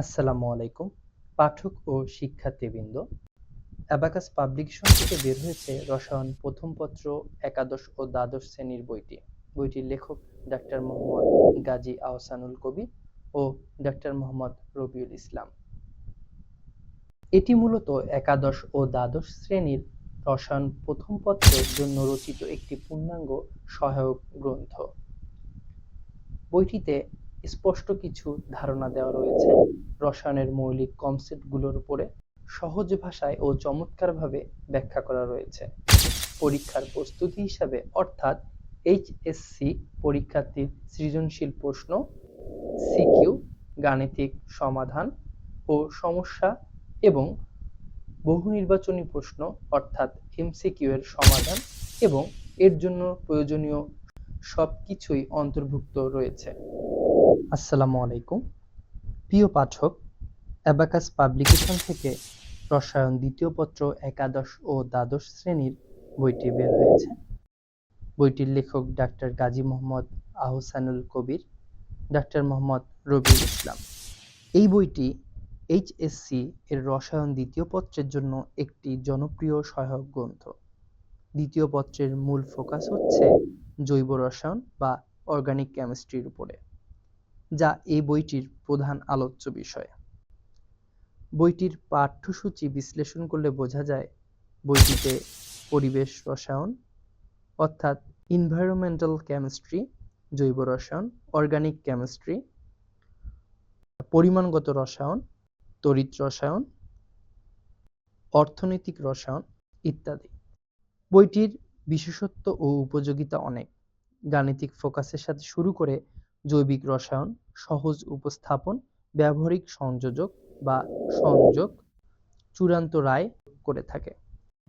আসসালামু আলাইকুম, পাঠক ও শিক্ষার্থীবৃন্দ। অ্যাবাকাস পাবলিকেশন থেকে বের হয়েছে রসায়ন প্রথম পত্র, একাদশ ও দ্বাদশ শ্রেণির বইটি। বইটির লেখক ডাক্তার মোহাম্মদ গাজী আহসানুল কবি ও ডাক্তার মোহাম্মদ রবিউল ইসলাম। এটি মূলত একাদশ ও দ্বাদশ শ্রেণির রসায়ন প্রথম পত্রের জন্য রচিত একটি পূর্ণাঙ্গ সহায়ক গ্রন্থ। বইটিতে স্পষ্ট কিছু ধারণা দেওয়া রয়েছে। রসায়নের মৌলিক কনসেপ্টগুলোর উপরে সহজ ভাষায় ও চমৎকারভাবে ব্যাখ্যা করা রয়েছে। পরীক্ষার প্রস্তুতি হিসাবে অর্থাৎ এইচএসসি পরীক্ষার্থীর সৃজনশীল প্রশ্ন সিকিউ গাণিতিক সমাধান ও সমস্যা এবং বহু নির্বাচনী প্রশ্ন অর্থাৎ এমসিকিউ এর সমাধান এবং এর জন্য প্রয়োজনীয় সবকিছুই অন্তর্ভুক্ত রয়েছে। আসসালামু আলাইকুম। প্রিয় পাঠক, অ্যাবাকাস পাবলিকেশন থেকে রসায়ন দ্বিতীয় পত্র, একাদশ ও দ্বাদশ শ্রেণির বইটি বের হয়েছে। বইটির লেখক ডাক্তার গাজী মোহাম্মদ আহসানুল কবির, ডাক্তার মোহাম্মদ রবিউল ইসলাম। এই বইটি এইচএসসি এর রসায়ন দ্বিতীয় পত্রের জন্য একটি জনপ্রিয় সহায়ক গ্রন্থ। দ্বিতীয় পত্রের মূল ফোকাস হচ্ছে জৈব রসায়ন বা অর্গানিক কেমিস্ট্রির উপরে। যা এই বইটির প্রধান আলোচ্য বিষয়। বইটির পাঠ্যসূচি বিশ্লেষণ করলে বোঝা যায় বইটিতে পরিবেশ রসায়ন অর্থাৎ ইনভায়রনমেন্টাল কেমিস্ট্রি জৈব রসায়ন অর্গানিক কেমিস্ট্রি পরিমাণগত রসায়ন, তড়িৎ রসায়ন, অর্থনৈতিক রসায়ন ইত্যাদি। বইটির বিশেষত্ব ও উপযোগিতা অনেক। গাণিতিক ফোকাসের সাথে শুরু করে জৈবিক রসায়ন, সহজ উপস্থাপন, ব্যবহারিক সংযোজক বা সংযোগ চূড়ান্ত রায় করে থাকে।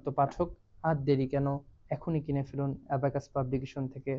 তো পাঠক, আর দেরি কেন? এখনই কিনে ফেলুন অ্যাবাকাস পাবলিকেশন থেকে।